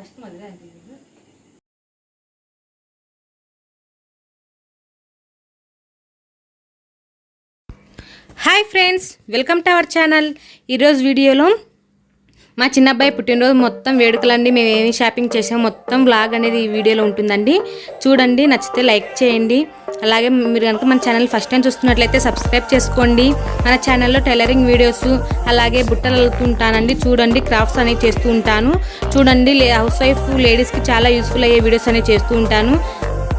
First మధ్యలో అనిపించదు hi friends welcome to our channel ఈరోజు వీడియోలో మా చిన్నబ్బాయి పుట్టినరోజు మొత్తం వేడుకలండి. మేము ఏమి షాపింగ్ చేసాం. మొత్తం వ్లాగ్ అనేది ఈ వీడియోలో ఉంటుందండి. చూడండి నచ్చితే లైక్ చేయండి. అలాగే మీరు కనుక మన ఛానల్ ఫస్ట్ టైం చూస్తున్నట్లయితే సబ్స్క్రైబ్ చేసుకోండి. మన ఛానల్లో టైలరింగ్ వీడియోస్ అలాగే బుట్టలు అల్లుతుంటానండి. చూడండి క్రాఫ్ట్స్ అనేవి చేస్తూ ఉంటాను. చూడండి లే- హౌస్ వైఫ్ లేడీస్కి చాలా యూస్ఫుల్ అయ్యే వీడియోస్ అనేవి చేస్తూ ఉంటాను.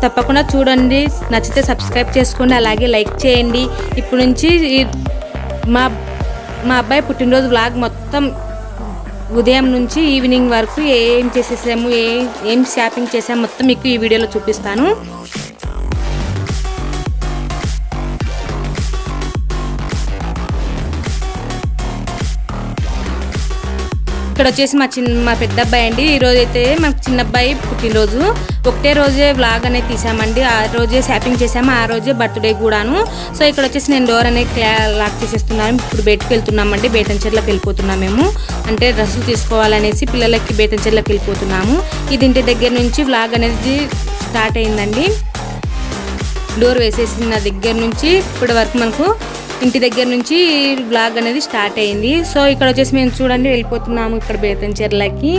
తప్పకుండా చూడండి నచ్చితే సబ్స్క్రైబ్ చేసుకోండి. అలాగే లైక్ చేయండి. ఇప్పుడు నుంచి మా మా అబ్బాయి పుట్టినరోజు వ్లాగ్ మొత్తం ఉదయం నుంచి ఈవినింగ్ వరకు ఏం చేసేసాము ఏ ఏం షాపింగ్ చేసాము మొత్తం మీకు ఈ వీడియోలో చూపిస్తాను. ఇక్కడ వచ్చేసి మా చిన్న మా పెద్ద అబ్బాయి అండి. ఈ అయితే మా చిన్న అబ్బాయి పుట్టినరోజు. ఒకటే రోజే వ్లాగ్ అనేది తీసామండి. ఆ రోజే షాపింగ్ చేసాము. ఆ రోజే బర్త్డే కూడాను. సో ఇక్కడ వచ్చేసి నేను డోర్ అనేది క్లా లాక్ చేసేస్తున్నాను. ఇప్పుడు బయటకు వెళ్తున్నామండి. బేతంచెర్లకు వెళ్ళిపోతున్నాం మేము. అంటే డ్రెస్సులు తీసుకోవాలనేసి పిల్లలకి బేతంచెర్లకు వెళ్ళిపోతున్నాము. ఇది ఇంటి దగ్గర నుంచి వ్లాగ్ అనేది స్టార్ట్ అయిందండి. డోర్ వేసేసిన దగ్గర నుంచి. ఇప్పటి వరకు మనకు ఇంటి దగ్గర నుంచి బ్లాగ్ అనేది స్టార్ట్ అయింది. సో ఇక్కడ వచ్చేసి మేము చూడండి వెళ్ళిపోతున్నాము ఇక్కడ బేతంచెర్లకి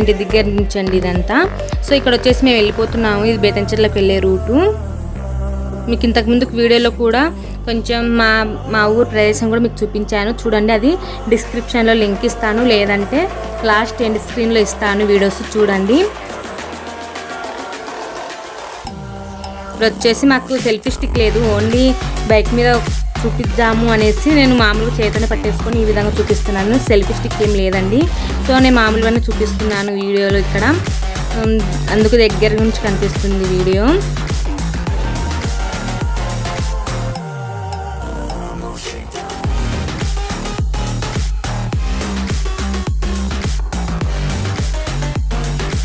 ఇంటి దగ్గర నుంచి అండి ఇదంతా. సో ఇక్కడ వచ్చేసి మేము వెళ్ళిపోతున్నాము. ఇది బేతంచెర్లకు వెళ్ళే రూటు. మీకు ఇంతకు ముందుకు వీడియోలో కూడా కొంచెం మా మా ఊరు ప్రదేశం కూడా మీకు చూపించాను. చూడండి అది డిస్క్రిప్షన్లో లింక్ ఇస్తాను. లేదంటే లాస్ట్ ఎండ్ స్క్రీన్లో ఇస్తాను వీడియోస్ చూడండి. ఇప్పుడు వచ్చేసి మాకు సెల్ఫీ స్టిక్ లేదు. ఓన్లీ బైక్ మీద చూపిద్దాము అనేసి నేను మామూలుగా చేతనే పట్టేసుకొని ఈ విధంగా చూపిస్తున్నాను. సెల్ఫీ స్టిక్ ఏం లేదండి. సో నేను మామూలుగానే చూపిస్తున్నాను వీడియోలో ఇక్కడ. అందుకు దగ్గర నుంచి కనిపిస్తుంది వీడియో.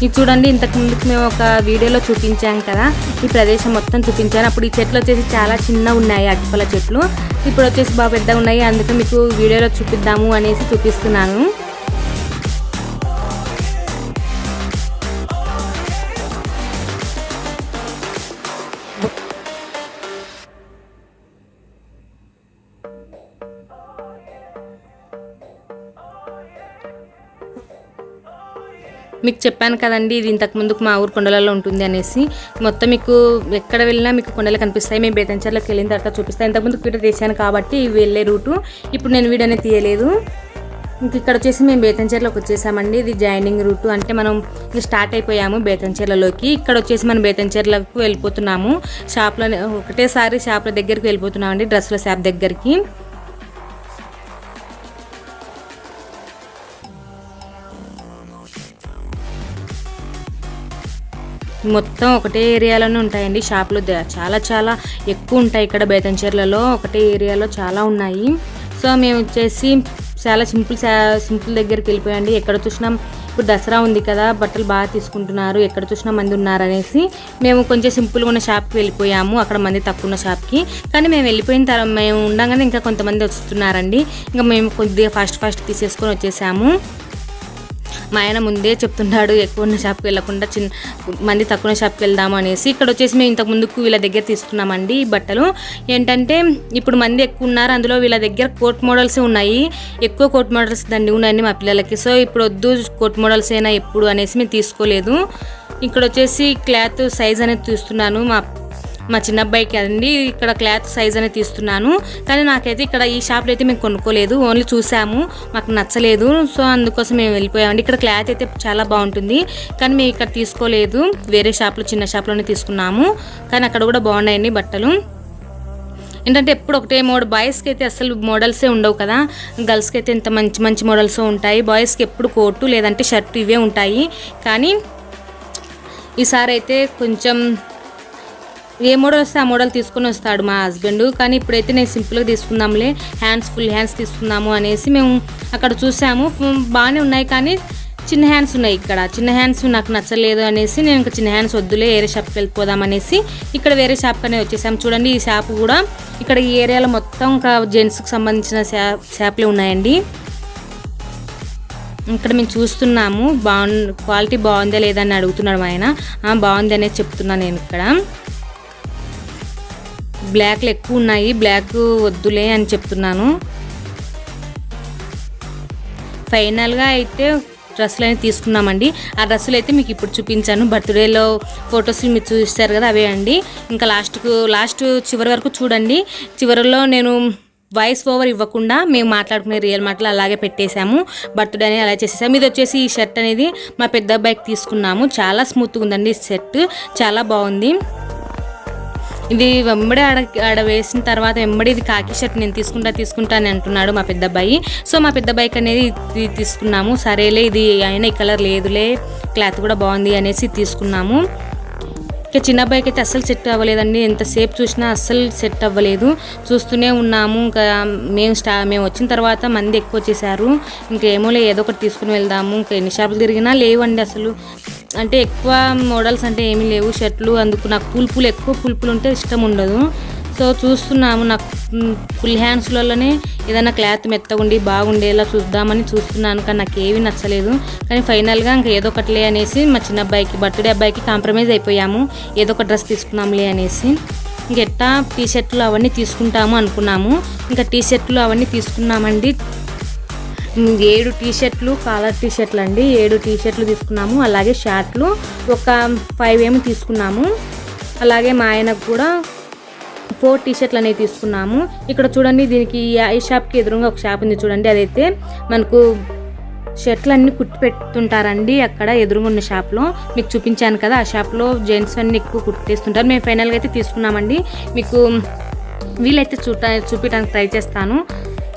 ఇది చూడండి ఇంతకు ముందుకు మేము ఒక వీడియోలో చూపించాం కదా. ఈ ప్రదేశం మొత్తం చూపించాను. అప్పుడు ఈ చెట్లు వచ్చేసి చాలా చిన్న ఉన్నాయి అటుపల చెట్లు. ఇప్పుడు వచ్చేసి బాగా పెద్దగా ఉన్నాయి. అందుకే మీకు వీడియోలో చూపిద్దాము అనేసి చూపిస్తున్నాను. మీకు చెప్పాను కదండి ఇది ఇంతకు ముందుకు మా ఊరు కొండలలో ఉంటుంది అనేసి. మొత్తం మీకు ఎక్కడ వెళ్ళినా మీకు కొండలు కనిపిస్తాయి. మేము బేతంచర్లోకి వెళ్ళిన తర్వాత చూపిస్తాను ఇంతకుముందు వీడియో తీసాను కాబట్టి ఇవి వెళ్ళే రూటు. ఇప్పుడు నేను వీడియోనే తీయలేదు. ఇంక ఇక్కడ వచ్చేసి మేము బేతంచేర్లోకి వచ్చేసామండి. ఇది జాయినింగ్ రూట్. అంటే మనం స్టార్ట్ అయిపోయాము బేతంచేర్లలోకి. ఇక్కడ వచ్చేసి మనం బేతంచేర్లకు వెళ్ళిపోతున్నాము. షాప్లో ఒకటేసారి షాప్ల దగ్గరికి వెళ్ళిపోతున్నామండి డ్రెస్సుల షాప్ దగ్గరికి. మొత్తం ఒకటే ఏరియాలోనే ఉంటాయండి షాపులు. చాలా చాలా ఎక్కువ ఉంటాయి ఇక్కడ బేతంచెర్లలో ఒకటే ఏరియాలో చాలా ఉన్నాయి. సో మేము వచ్చేసి చాలా సింపుల్ సింపుల్ దగ్గరికి వెళ్ళిపోయండి ఎక్కడ చూసినాం ఇప్పుడు దసరా ఉంది కదా బట్టలు బాగా తీసుకుంటున్నారు. ఎక్కడ చూసినా మంది ఉన్నారు అనేసి మేము కొంచెం సింపుల్గా ఉన్న షాప్కి వెళ్ళిపోయాము. అక్కడ మంది తక్కువ ఉన్న షాప్కి. కానీ మేము వెళ్ళిపోయిన తర్వాత మేము ఉండగానే ఇంకా కొంతమంది వస్తున్నారండి. ఇంకా మేము కొద్దిగా ఫాస్ట్ ఫాస్ట్ తీసేసుకొని వచ్చేసాము. మా ఆయన ముందే చెప్తున్నాడు ఎక్కువ ఉన్న షాప్కి వెళ్ళకుండా చిన్న మంది తక్కువ ఉన్న షాప్కి వెళ్దాము అనేసి. ఇక్కడ వచ్చేసి మేము ఇంతకు ముందుకు వీళ్ళ దగ్గర తీసుకున్నామండి ఈ బట్టలు. ఏంటంటే ఇప్పుడు మంది ఎక్కువ ఉన్నారు అందులో వీళ్ళ దగ్గర కోట్ మోడల్స్ ఉన్నాయి. ఎక్కువ కోట్ మోడల్స్ దండి ఉన్నాయండి మా పిల్లలకి. సో ఇప్పుడు వద్దు కోట్ మోడల్స్ అయినా ఎప్పుడు అనేసి మేము తీసుకోలేదు. ఇక్కడ వచ్చేసి క్లాత్ సైజ్ అనేది చూస్తున్నాను. మా మా చిన్న అబ్బాయికి అండి ఇక్కడ క్లాత్ సైజ్ అనేది తీస్తున్నాను. కానీ నాకైతే ఇక్కడ ఈ షాప్లో అయితే మేము కొనుక్కోలేదు ఓన్లీ చూసాము మాకు నచ్చలేదు. సో అందుకోసం మేము వెళ్ళిపోయామండి. ఇక్కడ క్లాత్ అయితే చాలా బాగుంటుంది కానీ మేము ఇక్కడ తీసుకోలేదు. వేరే షాప్లో చిన్న షాప్లోనే తీసుకున్నాము కానీ అక్కడ కూడా బాగున్నాయండి బట్టలు. ఏంటంటే ఎప్పుడు ఒకటే మోడల్ బాయ్స్కి అయితే అసలు మోడల్సే ఉండవు కదా. గర్ల్స్కి అయితే ఇంత మంచి మంచి మోడల్స్ ఉంటాయి. బాయ్స్కి ఎప్పుడు కోటు లేదంటే షర్ట్ ఇవే ఉంటాయి. కానీ ఈసారి అయితే కొంచెం ఏ మోడల్ వస్తే ఆ మోడల్ తీసుకొని వస్తాడు మా హస్బెండ్. కానీ ఇప్పుడైతే నేను సింపుల్గా తీసుకుందాంలే. హ్యాండ్స్ ఫుల్ హ్యాండ్స్ తీసుకుందాము అనేసి మేము అక్కడ చూసాము. బాగానే ఉన్నాయి కానీ చిన్న హ్యాండ్స్ ఉన్నాయి ఇక్కడ. చిన్న హ్యాండ్స్ నాకు నచ్చలేదు అనేసి నేను ఇంకా చిన్న హ్యాండ్స్ వద్దులే వేరే షాప్కి వెళ్ళిపోదాం అనేసి ఇక్కడ వేరే షాప్కి అనేది వచ్చేసాము చూడండి ఈ షాప్ కూడా ఇక్కడ ఈ ఏరియాలో మొత్తం ఇంకా జెంట్స్కి సంబంధించిన షా షాప్లే ఉన్నాయండి. ఇక్కడ మేము చూస్తున్నాము. బాగు క్వాలిటీ బాగుందా లేదా అని అడుగుతున్నాడు ఆయన. బాగుంది అనేది చెప్తున్నాను నేను ఇక్కడ. బ్లాక్లు ఎక్కువ ఉన్నాయి బ్లాక్ వద్దులే అని చెప్తున్నాను. ఫైనల్గా అయితే డ్రెస్సులు అనేది తీసుకున్నామండి ఆ డ్రెస్సులు అయితే మీకు ఇప్పుడు చూపించాను. బర్త్డేలో ఫొటోస్లు మీరు చూస్తారు కదా అవే అండి. ఇంకా లాస్ట్కు లాస్ట్ చివరి వరకు చూడండి. చివరిలో నేను వాయిస్ ఓవర్ ఇవ్వకుండా మేము మాట్లాడుకునే రియల్ మాటలు అలాగే పెట్టేశాము. బర్త్డే అనేది అలా చేసేసాము. ఇది వచ్చేసి ఈ షర్ట్ అనేది మా పెద్ద అబ్బాయికి తీసుకున్నాము. చాలా స్మూత్గా ఉందండి ఈ షర్ట్. చాలా బాగుంది. ఇది వెంబడి ఆడ ఆడ వేసిన తర్వాత వెంబడి ఇది కాకి షర్ట్ నేను తీసుకుంటా తీసుకుంటా అని అంటున్నాడు మా పెద్ద అబ్బాయి సో మా పెద్ద అబ్బాయికి అనేది ఇది తీసుకున్నాము. సరేలే ఇది అయినా ఈ కలర్ లేదులే క్లాత్ కూడా బాగుంది అనేసి తీసుకున్నాము. ఇక చిన్న అబ్బాయికి అయితే అస్సలు సెట్ అవ్వలేదండి. ఎంతసేపు చూసినా అస్సలు సెట్ అవ్వలేదు. చూస్తూనే ఉన్నాము. ఇంకా మేము స్టా మేము వచ్చిన తర్వాత మంది ఎక్కువ వచ్చేసారు. ఇంకేమోలే ఏదో ఒకటి తీసుకుని వెళ్దాము. ఇంకా ఎన్ని షాపులు తిరిగినా లేవండి అసలు. అంటే ఎక్కువ మోడల్స్ అంటే ఏమీ లేవు. షర్ట్లు అందుకు నాకు పూలు పూలు ఎక్కువ పూలు పూలు ఉంటే ఇష్టం ఉండదు. సో చూస్తున్నాము. నాకు ఫుల్ హ్యాండ్స్లలోనే ఏదైనా క్లాత్ మెత్తగుండి బాగుండేలా చూద్దామని చూస్తున్నాను. కానీ నాకు ఏవి నచ్చలేదు. కానీ ఫైనల్గా ఇంకా ఏదో ఒకటిలే అనేసి మా చిన్న అబ్బాయికి బర్త్డే అబ్బాయికి కాంప్రమైజ్ అయిపోయాము. ఏదో ఒక డ్రెస్ తీసుకున్నాంలే అనేసి. ఇంకెట్టా టీ షర్ట్లు అవన్నీ తీసుకుంటాము అనుకున్నాము. ఇంకా టీ షర్ట్లు అవన్నీ తీసుకున్నామండి. ఏడు టీ షర్ట్లు కాలర్ టీ షర్ట్లు అండి. ఏడు టీ షర్ట్లు తీసుకున్నాము. అలాగే షార్ట్లు ఒక ఫైవ్ ఏమో తీసుకున్నాము. అలాగే మా ఆయనకు కూడా ఫోర్ టీ షర్ట్లు అనేవి తీసుకున్నాము. ఇక్కడ చూడండి దీనికి ఈ- షాప్కి ఎదురుగా ఒక షాప్ ఉంది చూడండి. అదైతే మనకు షర్ట్లు అన్ని కుట్టి పెడుతుంటారండి అక్కడ ఎదురుగా ఉన్న షాప్లో. మీకు చూపించాను కదా ఆ షాప్లో జెంట్స్ అన్ని ఎక్కువ కుట్టేస్తుంటారు. మేము ఫైనల్గా అయితే తీసుకున్నామండి. మీకు వీలైతే చూట చూపించడానికి ట్రై చేస్తాను.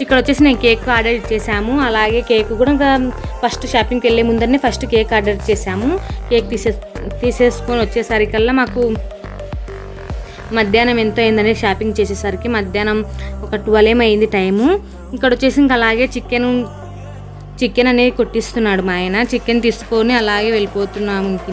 ఇక్కడ వచ్చేసి నేను కేక్ ఆర్డర్ ఇచ్చేసాము అలాగే కేక్ కూడా ఇంకా ఫస్ట్ షాపింగ్కి వెళ్ళే ముందరనే ఫస్ట్ కేక్ ఆర్డర్ చేసాము కేక్ తీసే తీసేసుకొని వచ్చేసరికల్లా మాకు మధ్యాహ్నం ఎంత అయిందని షాపింగ్ చేసేసరికి మధ్యాహ్నం ఒక ట్వెల్వ్ ఏమైంది టైము. ఇక్కడ వచ్చేసి ఇంకా అలాగే చికెన్ చికెన్ అనేది కొట్టిస్తున్నాడు మా ఆయన. చికెన్ తీసుకొని అలాగే వెళ్ళిపోతున్నాము ఇంక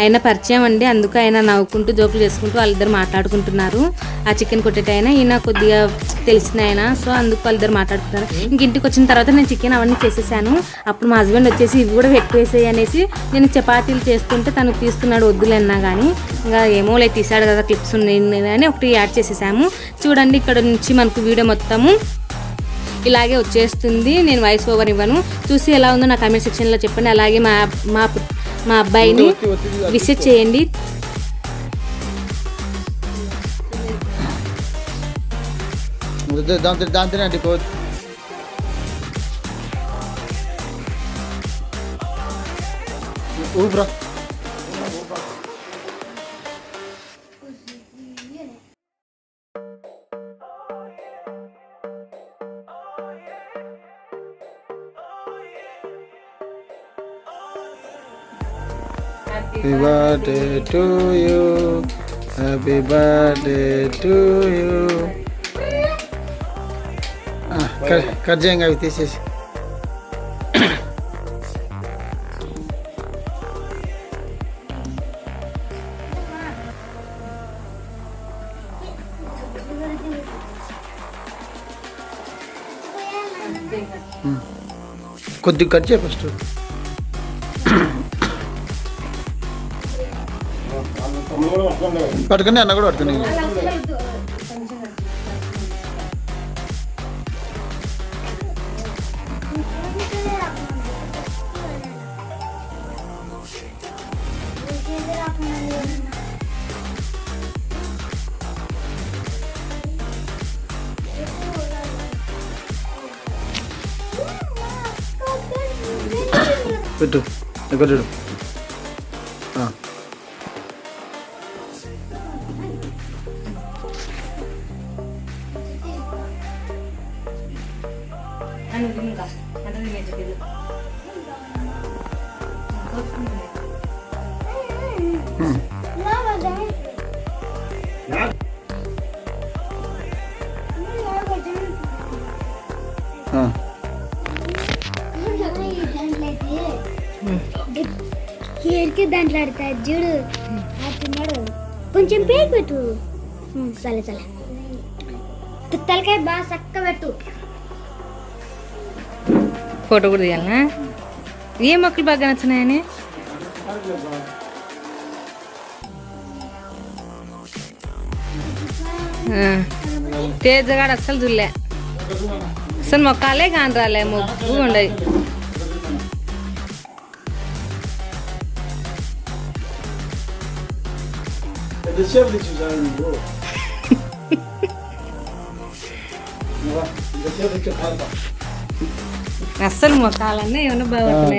ఆయన పరిచయం అండి. అందుకు ఆయన నవ్వుకుంటూ జోకులు చేసుకుంటూ వాళ్ళిద్దరు మాట్లాడుకుంటున్నారు. ఆ చికెన్ కొట్టేటైన ఈయన కొద్దిగా తెలిసిన ఆయన. సో అందుకు వాళ్ళిద్దరు మాట్లాడుకుంటారు. ఇంక ఇంటికి వచ్చిన తర్వాత నేను చికెన్ అవన్నీ చేసేసాను. అప్పుడు మా హస్బెండ్ వచ్చేసి ఇవి కూడా ఎక్కువేసాయి అనేసి నేను చపాతీలు చేస్తుంటే తను తీస్తున్నాడు వద్దులే అన్నా కానీ ఇంకా ఏమో లేదు తీసాడు కదా క్లిప్స్ ఉన్నాయి అని ఒకటి యాడ్ చేసేసాము. చూడండి ఇక్కడ నుంచి మనకు వీడియో మొత్తము ఇలాగే వచ్చేస్తుంది. నేను వాయిస్ ఓవర్ ఇవ్వను. చూసి ఎలా ఉందో నా కామెంట్ సెక్షన్లో చెప్పండి. అలాగే మా మా మా అబ్బాయిని విజిట్ చేయండి. ఊబ్రా Happy birthday to you. Happy birthday to you. Ah, cut cut చేయంగా అవి తీసేసి కొద్దిగా కట్ చేయ ఫస్ట్ పట్టుకుని అన్న కూడా పట్టుకుని. పెట్టు ఎక్కడ చూడు ఉమ్. ఆ. హెయిర్కి దాంట్లో ఆడతాడు చూడు ఆడుతున్నాడు కొంచెం పేరు పెట్టు ఉమ్, సరే సరే తలకాయ బాగా చక్క పెట్టు ఫోటో కూడా తీయాలనా ఏ మొక్కలు బాగా నచ్చినాయని ఆ. తేజగాడు అస్సలు చూడలే అసలు మొక్కలే కాని రాలే మొగ్గు ఉండయి అస్సలు మొక్కలన్నీ ఏమైనా బాగుంటున్నాయి